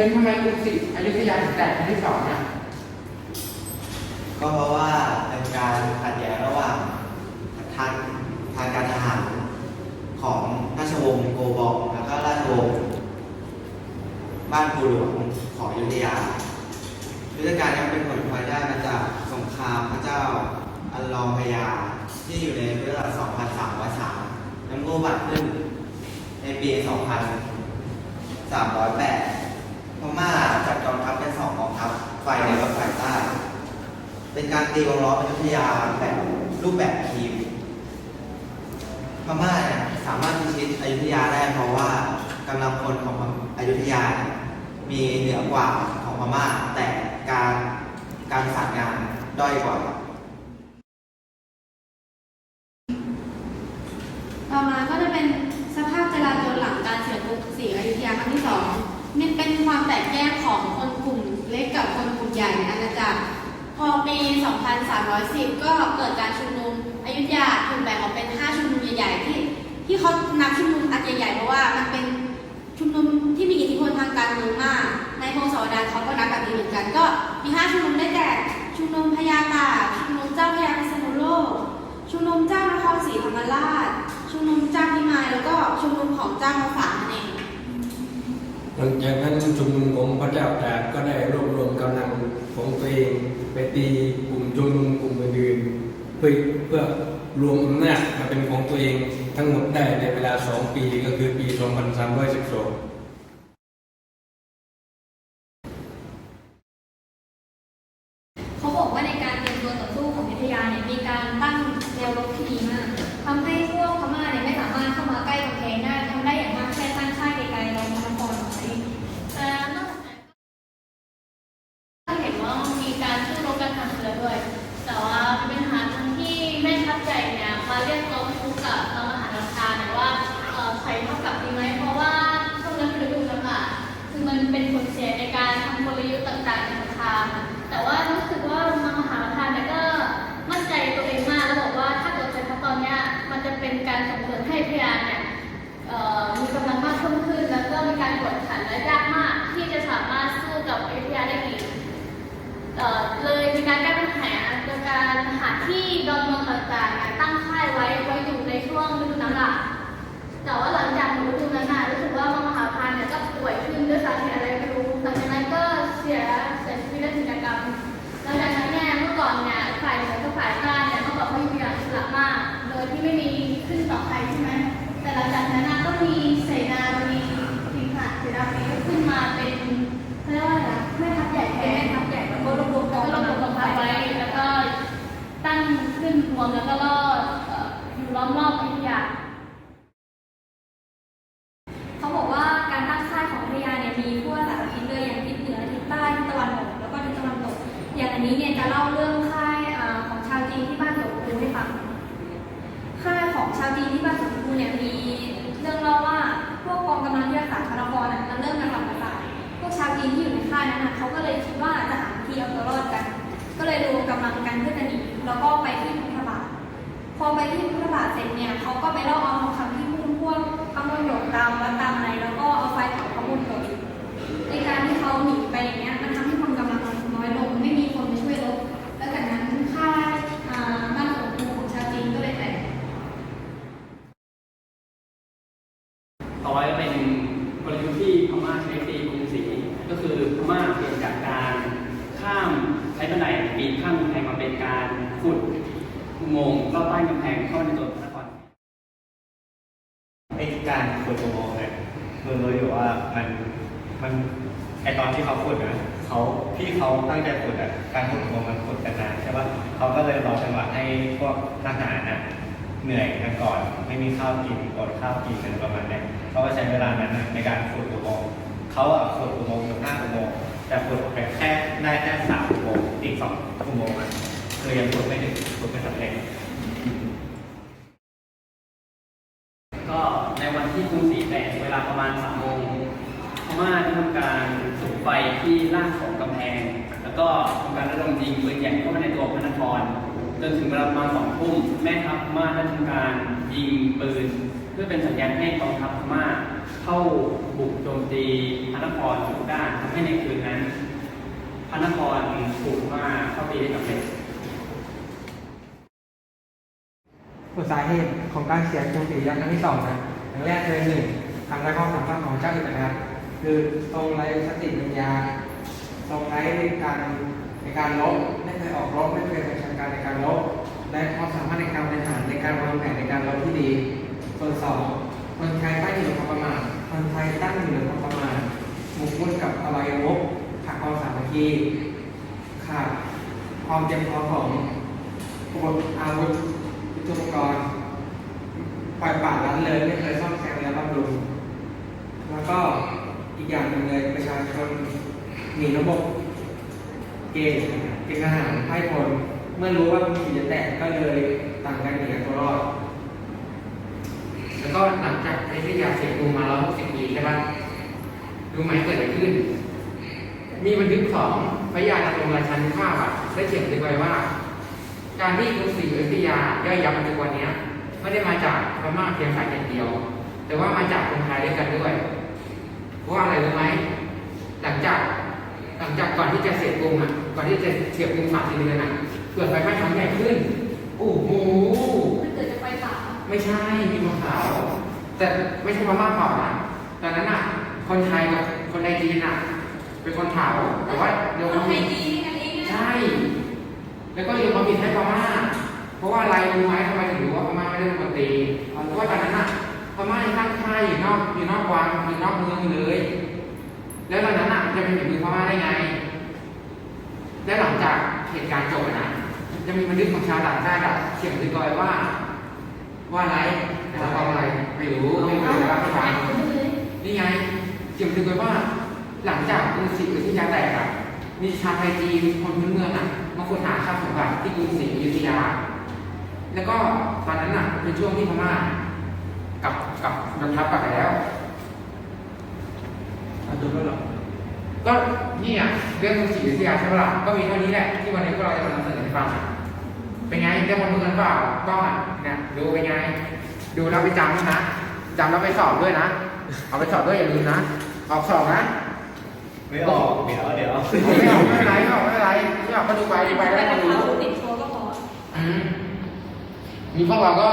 เป็นทำไมกรุงศรีอยุธยาถึงแตกครั้งที่สองอะก็เพราะว่าเป็นการขัดแย้งระหว่างทางทางการทหารของราชวงศ์โกบองแล้วก็ราชวงศ์บ้านปูหลวงของอยุธยายุทธการนี้เป็นผลพลอยได้มาจากสงครามพระเจ้าอัลลองพยาที่อยู่ในเรื่อ2303น้ำรูบัตขึ้นในปี 2308 พม่าจัดกองทัพเป็นสองกองทัพฝ่ายเหนือกับฝ่ายใต้ เป็นการตีวงล้อมอยุธยาแบบรูปแบบทีม พม่าเนี่ยสามารถพิชิตอยุธยาได้เพราะว่ากำลังพลของอยุธยา มีเหนือกว่าของพม่า แต่การการสั่งงานด้อยกว่า ต่อมาก็จะเป็นสภาพจราจรหลังการเสียกรุงศรีอยุธยาครั้งที่สองมันเป็นความแตกแยกของคนกลุ่ม เล็กกับคนกลุ่มใหญ่ในอาณาจักร พอปี 2310 ก็เกิดการชุมนุมอยุธยาถูกแบ่งออกเป็น 5 ชุมนุมใหญ่ๆที่ที่เขานับชุมนุมอันใหญ่ๆเพราะว่ามันเป็นชุมนุมที่มีอิทธิพลทางการเมืองมาก ในพงศาวดารเขาก็นับแบบนี้เหมือนกัน ก็มี 5 ชุมนุมได้แก่ชุมนุมพญาตาชุมนุมเจ้าพญาพิษณุโลก ชุมนุมเจ้านครศรีธรรมราช ชุมนุมเจ้าพิมายแล้วก็ชุมนุมของเจ้ามาฝางนั่นเองหลัง ชุมนุมของพระเจ้าตากก็ได้รวบรวมกำลังของตัวเองไปตีกลุ่มชุมนุมกลุ่มอื่นๆเพื่อเพื่อรวมอำนาจมาเป็นของตัวเองทั้งหมดได้ในเวลา 2 ปีก็คือปี 2312 ที่ดอนเมืองต่างๆเนี่ยตั้งค่ายไว้ไว้อยู่ในช่วงฤดูน้ำหลากแต่ว่าหลังจากฤดูนั้นน่ะรู้สึกว่ามหาพานเนี่ยก็ป่วยขึ้นด้วยสาเหตุอะไรไม่รู้หลังจากนั้นก็เสียเสียชีวิตด้วยกิจกรรมหลังจากนั้นเนี่ยเมื่อก่อนเนี่ยฝ่ายเหนือกับฝ่ายใต้เนี่ยต้องบอกว่าอยู่อย่างอิสระมาก โดยที่ไม่มีขึ้นต่อใครใช่ไหมแต่หลังจากนั้นน่ะก็มีเสนาบดีทีมทหารเสนาบดีก็ขึ้นมาเป็นเขาเรียกว่าอะไรนะแม่ทัพใหญ่แทนแม่ทัพใหญ่แล้วก็รวบรวมกองกำลังกองทัพไว้ แล้วก็ตั้งขึ้นรวมแล้วก็ล่อเอ่ออยู่ล้อมรอบอยุธยา เขาบอกว่าการตั้งค่า ยของพัทยาเนี่ยมีทั่วสารทิศเลยอย่างทิศเหนือทิศใต้ทิศตะวันออกแล้วก็ทิศตะวันตก อย่างอันนี้เนี่ยจะเล่าเรื่องค่ายอของชาวจีนที่บ้านสวนภูให้ฟังค่ายของชาวจีนที่บ้านสวนภูเนี่ยมีเรื่องเล่าว่าพวกกองกำลังที่รักษาพระนครน่ะมันเริ่มกระทำกระสายพวกชาวจีนที่อยู่ในค่ายนั้นนะเขาก็เลยคิดว่าจะหาวิธีเอาตัวรอดกัน ก็เลยรวมกำลังกันเพื่อจะหนีแล้วก็ไปที่พุทธบาทพอไปที่พุทธบาทเสร็จเนี่ยเขาก็ไปเล่อเอาทองคำที่พุ่มพวกขโมยหยกตามวัดตามอะไรแล้วก็เอาไฟเผาขโมยหยกในการที่เขาหนีไปอย่างเงี้ยมันทำให้คนกำลังน้อยลงไม่มีคนมาช่วยรบแล้วจากนั้นค่ายอ่าบ้านของครูของชาวจีนก็เลยแตก ต่อไปเป็นกลยุทธ์ที่พม่าใช้ตีกรุงศรีก็คือพม่าเปลี่ยนจากการข้ามใช้บันไดปีนข้ามกำแพงมาเป็นการขุดอุโมงค์ลอดใต้กำแพงเข้าในตัวพระนคร ไอ้การขุดอุโมงค์เนี่ยเรารู้อยู่ว่า มันมันไอตอนที่เขาขุดนะเขาที่เขาตั้งใจขุดอะการขุดอุโมงค์มันขุดกันนานใช่ปะเขาก็เลยรอจังหวะให้พวกทหารน่ะเหนื่อยกันก่อน ไม่มีข้าวกินอดข้าวกินกันประมาณนี้เขาก็ใช้เวลานั้นน่ะในการขุดอุโมงค์เขาอะขุดอุโมงค์อยู่ห้าอุโมงค์แต่ขุดไปแค่ได้แค่สามอุโมงค์อีกสองอุโมงค์อะคือยังขุดไม่ถึงขุดไม่สำเร็จ ก็ในวันที่กรุงศรีแตกเวลาประมาณสามโมง พมาได้ทำการสูบไฟที่ล่างของกำแพง แล้วก็ทำการระดมยิงปืนใหญ่เข้ามาในตัวพระนครจนถึงเวลาประมาณสองทุ่มแม่ทัพพม่าได้ทำการยิงปืน เพื่อเป็นสัญญาณให้กองทัพพม่าเข้าบุกโจมตีพระนครทุกด้านทำให้ในคืนนั้นพระนครถูกม่าเข้าตีได้สำเร็จสาเหตุของการเสียกรุงศรีอยุธยาครั้งที่สองนะอย่างแรกเลยหนึ่งทำลายความสามารถของเจ้าอิสระ คือทรงไร้สติปัญญาทรงไร้ในการในการลบไม่เคยออกรบไม่เคยเป็นชาการในการลบและความสามารถในการบริหารในการวางแผนในการลบที่ดี ส่วนสองคนไทยตั้งอยู่ในความประมาทคนไทยตั้งอยู่ในความประมาทหมกมุ่นกับอวัยวะขาดความสามัคคีขาดความเตรียมพร้อมของอาวุธยุทโธปกรณ์ปล่อยปละละเลยไม่เคยซ่อมแซมและบำรุง แล้วก็ อย่างหนึ่งเลยประชาชนมีระบบเกณฑ์เกณฑ์ทหารให้พลเมื่อรู้ว่ามีจะแตกก็เลยต่างกันหนีเอาตัวรอดแล้วก็หลังจากอยุธยาเสียกรุงมา160ปีใช่ปะรู้ไหมเกิดอะไรขึ้น มีบันทึกของพระยาณรงราชันข้าอะได้เขียนไว้ว่า การที่กรุงศรีอยุธยาย่อยยับมาถึงวันนี้ไม่ได้มาจากพม่าเพียงฝ่ายเดียว แต่ว่ามาจากคนไทยด้วยกันด้วย ราะว่าอะไรรู้ไหมหลังจากหลังจากก่อนที่จะเสียกรุงอะ ก่อนที่จะเสียกรุงสามสี่เดือนอะเกิดไฟไหม้ครั้งใหญ่ขึ้น โอ้โหมันเกิดจากไฟป่าไม่ใช่ มีมะขาวแต่ไม่ใช่พม่าเผานะตอนนั้นอะ คนไทยกับคนในจีนอะ เป็นคนเผาแต่ว่าโยมคเขานไทมียจีนนี่กันเองนะใช่ แล้วก็โยมเขาผิดให้พม่า เพราะว่าอะไรรู้ไหมทำไมถึงรู้ว่าพม่าไม่ได้เป็นคนตีเพราะว่าตอนนั้นอะ พม่ายังตั้งค่ายอยู่นอกอยู่นอกวังอยู่นอกเมืองเลย แล้วตอนนั้นอะจะเป็นฝีมือพม่าได้ไง และหลังจากเหตุการณ์จบนะจะมีบันทึกของชาวต่างชาติเขียนบันทึกอาไว้ว่า ว่าอะไรแล้วก็อะไรไม่รู้ไม่รู้ว่าไม่ฟังนี่ไงเขียนบันทึกไว้ว่า หลังจากกรุงศรีอยุธยาแตกอะมีชาวไทยจีนคนพื้นเมืองอะมาค้นหาทรัพย์สมบัติที่กรุงศรีอยุธยา แล้วก็ตอนนั้นอะเป็นช่วงที่พม่า กับกับกองทัพกลับไปแล้วอะจบแล้วเหรอก็นี่อะเรื่องกรุงศรีอยุธยาใช่ปะล่ะก็มีเท่านี้แหละที่วันนี้พวกเราจะมานำเสนอให้ฟังอะเป็นไงได้ความรู้กันเปล่ากล้องอะเนี่ยดูเป็นไง ดูแล้วไปจำด้วยนะจำแล้วไปสอบด้วยนะ เอาไปสอบด้วยอย่าลืมนะ ออกสอบนะไม่ออกเดี๋ยวเดี๋ยวไม่ออกไม่เป็นไรไม่ออกไม่เป็นไรไม่ออกก็ดูไปดูไปแล้วแต่ก็ถ้ารู้เขาติดโชว์ก็พออืมมีพวกเราก็